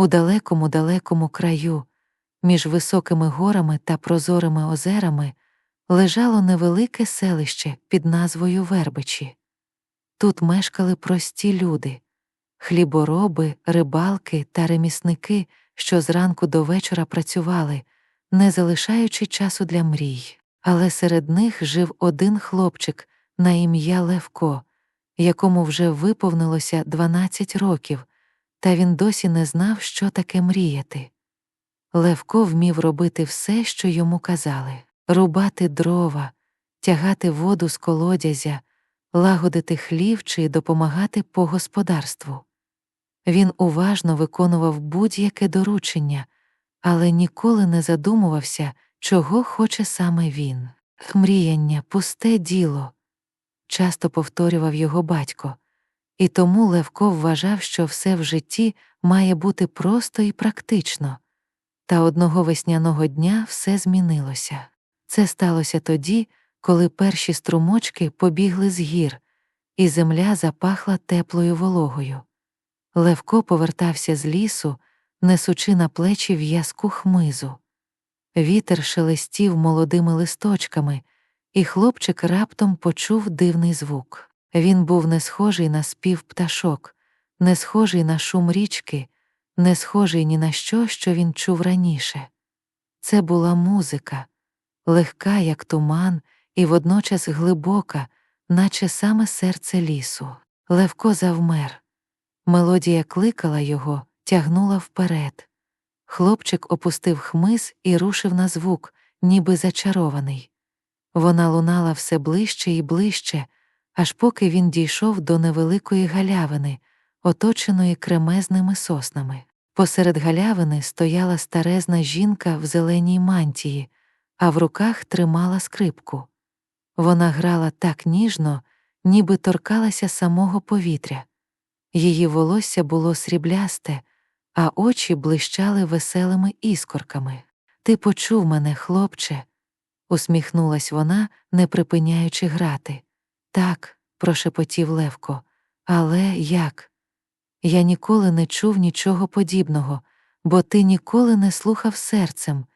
У далекому далекому краю, між високими горами та прозорими озерами, лежало невелике селище під назвою Вербичі. Тут мешкали прості люди хлібороби, рибалки та ремісники, що зранку до вечора працювали, не залишаючи часу для мрій. Але серед них жив один хлопчик на ім'я Левко, якому вже виповнилося 12 років, та він досі не знав, що таке мріяти. Левко вмів робити все, що йому казали рубати дрова, тягати воду з колодязя, лагодити хлів чи допомагати по господарству. Він уважно виконував будь-яке доручення, але ніколи не задумувався, чого хоче саме він. Мріяння, пусте діло, часто повторював його батько, і тому Левко вважав, що все в житті має бути просто і практично. Та одного весняного дня все змінилося. Це сталося тоді, коли перші струмочки побігли з гір, і земля запахла теплою вологою. Левко повертався з лісу, несучи на плечі в'язку хмизу. Вітер шелестів молодими листочками, і хлопчик раптом почув дивний звук. Він був не схожий на спів пташок, не схожий на шум річки, не схожий ні на що, що він чув раніше. Це була музика, легка, як туман, і водночас глибока, наче саме серце лісу. Левко завмер. Мелодія кликала його, тягнула вперед. Хлопчик опустив хмиз і рушив на звук, ніби зачарований. Вона лунала все ближче і ближче, аж поки він дійшов до невеликої галявини, оточеної кремезними соснами. Посеред галявини стояла старезна жінка в зеленій мантії, а в руках тримала скрипку. Вона грала так ніжно, ніби торкалася самого повітря. Її волосся було сріблясте, а очі блищали веселими іскорками. Ти почув мене, хлопче, усміхнулась вона, не припиняючи грати. Так, прошепотів Левко, але як? Я ніколи не чув нічого подібного, бо ти ніколи не слухав серцем,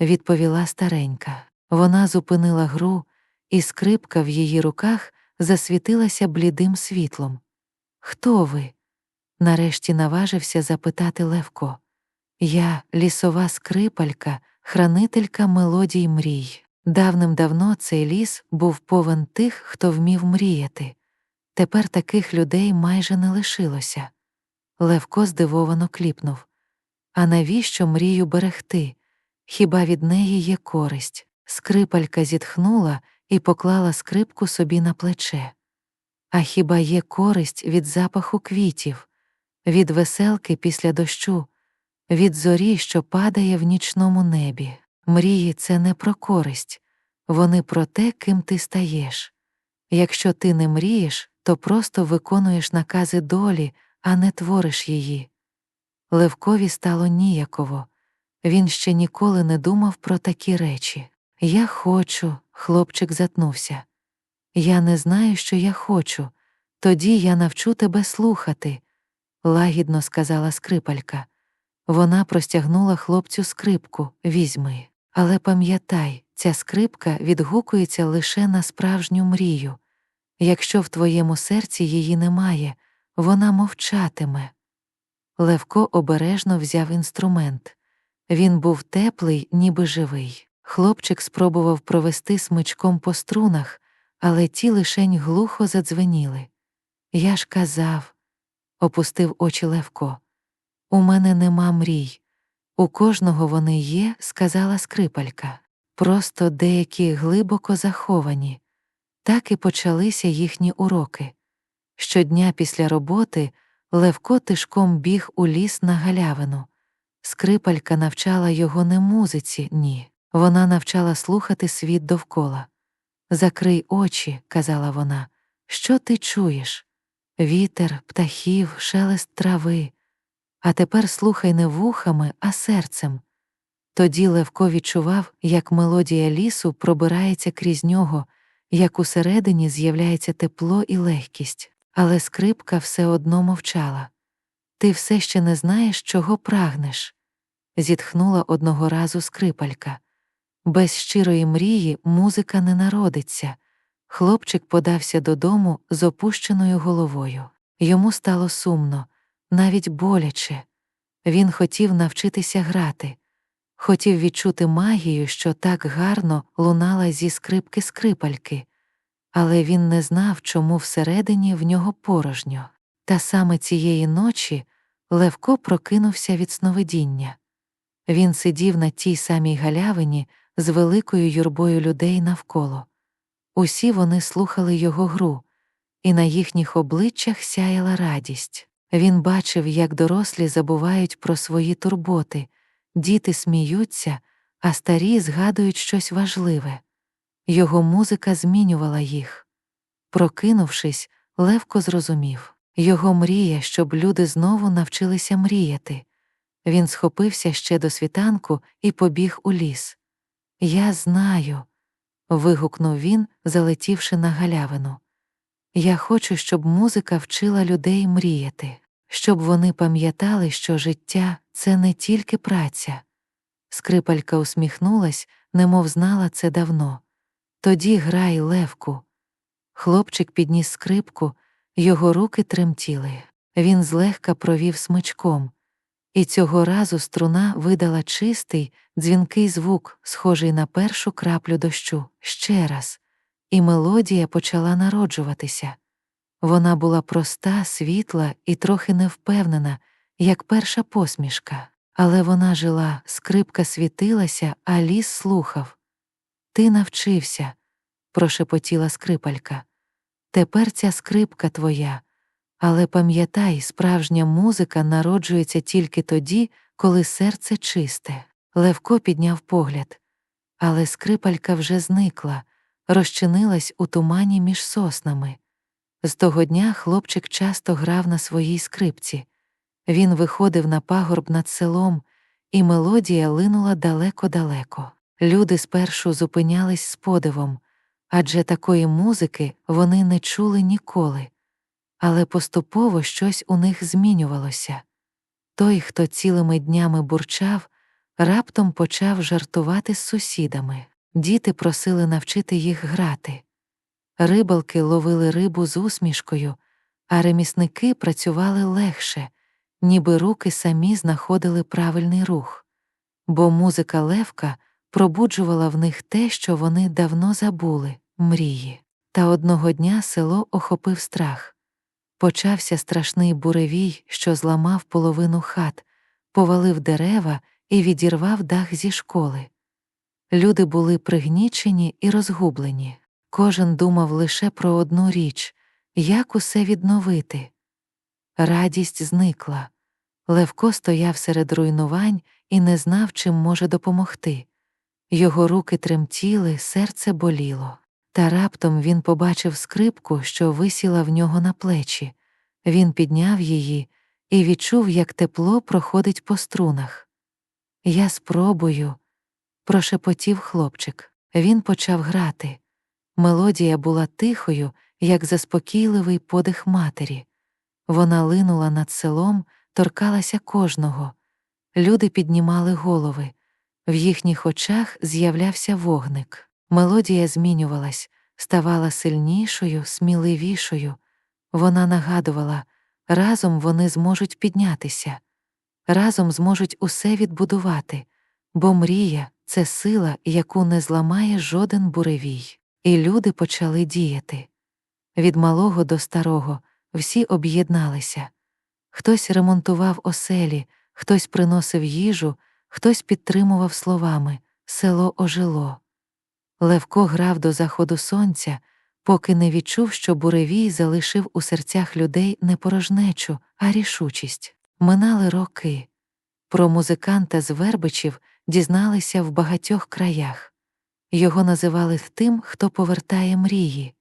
відповіла старенька. Вона зупинила гру, і скрипка в її руках засвітилася блідим світлом. Хто ви? нарешті наважився запитати Левко. Я лісова скрипалька, хранителька мелодій мрій. Давним-давно цей ліс був повен тих, хто вмів мріяти. Тепер таких людей майже не лишилося. Левко здивовано кліпнув. А навіщо мрію берегти? Хіба від неї є користь? Скрипалька зітхнула і поклала скрипку собі на плече. А хіба є користь від запаху квітів, від веселки після дощу, від зорі, що падає в нічному небі? Мрії це не про користь, вони про те, ким ти стаєш. Якщо ти не мрієш, то просто виконуєш накази долі, а не твориш її. Левкові стало ніяково. Він ще ніколи не думав про такі речі. Я хочу, хлопчик затнувся. Я не знаю, що я хочу, тоді я навчу тебе слухати, лагідно сказала скрипалька. Вона простягнула хлопцю скрипку, візьми. Але пам'ятай, ця скрипка відгукується лише на справжню мрію. Якщо в твоєму серці її немає, вона мовчатиме. Левко обережно взяв інструмент. Він був теплий, ніби живий. Хлопчик спробував провести смичком по струнах, але ті лишень глухо задзвеніли. Я ж казав, опустив очі Левко. У мене нема мрій. У кожного вони є, сказала скрипалька. Просто деякі глибоко заховані. Так і почалися їхні уроки. Щодня після роботи Левко тишком біг у ліс на галявину. Скрипалька навчала його не музиці, ні. Вона навчала слухати світ довкола. Закрий очі, казала вона, що ти чуєш? Вітер, птахів, шелест трави. А тепер слухай не вухами, а серцем. Тоді Левко відчував, як мелодія лісу пробирається крізь нього, як усередині з'являється тепло і легкість, але скрипка все одно мовчала. Ти все ще не знаєш, чого прагнеш, зітхнула одного разу скрипалька. Без щирої мрії музика не народиться. Хлопчик подався додому з опущеною головою. Йому стало сумно, навіть боляче. Він хотів навчитися грати, хотів відчути магію, що так гарно лунала зі скрипки скрипальки, але він не знав, чому всередині в нього порожньо. Та саме цієї ночі Левко прокинувся від сновидіння. Він сидів на тій самій галявині з великою юрбою людей навколо. Усі вони слухали його гру, і на їхніх обличчях сяяла радість. Він бачив, як дорослі забувають про свої турботи, діти сміються, а старі згадують щось важливе. Його музика змінювала їх. Прокинувшись, Левко зрозумів його мрія, щоб люди знову навчилися мріяти. Він схопився ще до світанку і побіг у ліс. Я знаю. вигукнув він, залетівши на галявину. Я хочу, щоб музика вчила людей мріяти, щоб вони пам'ятали, що життя це не тільки праця. Скрипалька усміхнулась, немов знала це давно. Тоді грай, Левку. Хлопчик підніс скрипку, його руки тремтіли. Він злегка провів смичком, і цього разу струна видала чистий, дзвінкий звук, схожий на першу краплю дощу, ще раз, і мелодія почала народжуватися. Вона була проста, світла і трохи невпевнена, як перша посмішка, але вона жила, скрипка світилася, а ліс слухав. Ти навчився, прошепотіла скрипалька. Тепер ця скрипка твоя. Але пам'ятай, справжня музика народжується тільки тоді, коли серце чисте. Левко підняв погляд. Але скрипалька вже зникла, розчинилась у тумані між соснами. З того дня хлопчик часто грав на своїй скрипці. Він виходив на пагорб над селом, і мелодія линула далеко-далеко. Люди спершу зупинялись з подивом, адже такої музики вони не чули ніколи але поступово щось у них змінювалося. Той, хто цілими днями бурчав, раптом почав жартувати з сусідами. Діти просили навчити їх грати. Рибалки ловили рибу з усмішкою, а ремісники працювали легше, ніби руки самі знаходили правильний рух, бо музика левка пробуджувала в них те, що вони давно забули мрії. Та одного дня село охопив страх. Почався страшний буревій, що зламав половину хат, повалив дерева і відірвав дах зі школи. Люди були пригнічені і розгублені. Кожен думав лише про одну річ як усе відновити. Радість зникла. Левко стояв серед руйнувань і не знав, чим може допомогти. Його руки тремтіли, серце боліло. Та раптом він побачив скрипку, що висіла в нього на плечі. Він підняв її і відчув, як тепло проходить по струнах. Я спробую, прошепотів хлопчик. Він почав грати. Мелодія була тихою, як заспокійливий подих матері. Вона линула над селом, торкалася кожного. Люди піднімали голови. В їхніх очах з'являвся вогник. Мелодія змінювалась, ставала сильнішою, сміливішою. Вона нагадувала разом вони зможуть піднятися, разом зможуть усе відбудувати, бо мрія це сила, яку не зламає жоден буревій. І люди почали діяти. Від малого до старого всі об'єдналися. Хтось ремонтував оселі, хтось приносив їжу, хтось підтримував словами село ожило. Левко грав до заходу сонця, поки не відчув, що буревій залишив у серцях людей не порожнечу, а рішучість. Минали роки. Про музиканта з Вербичів дізналися в багатьох краях. Його називали тим, хто повертає мрії.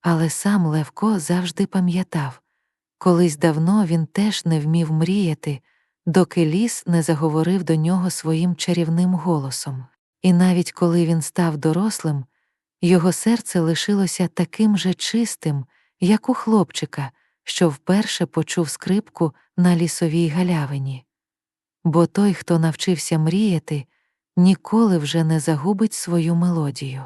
Але сам Левко завжди пам'ятав колись давно він теж не вмів мріяти, доки ліс не заговорив до нього своїм чарівним голосом. І навіть коли він став дорослим, його серце лишилося таким же чистим, як у хлопчика, що вперше почув скрипку на лісовій галявині. Бо той, хто навчився мріяти, ніколи вже не загубить свою мелодію.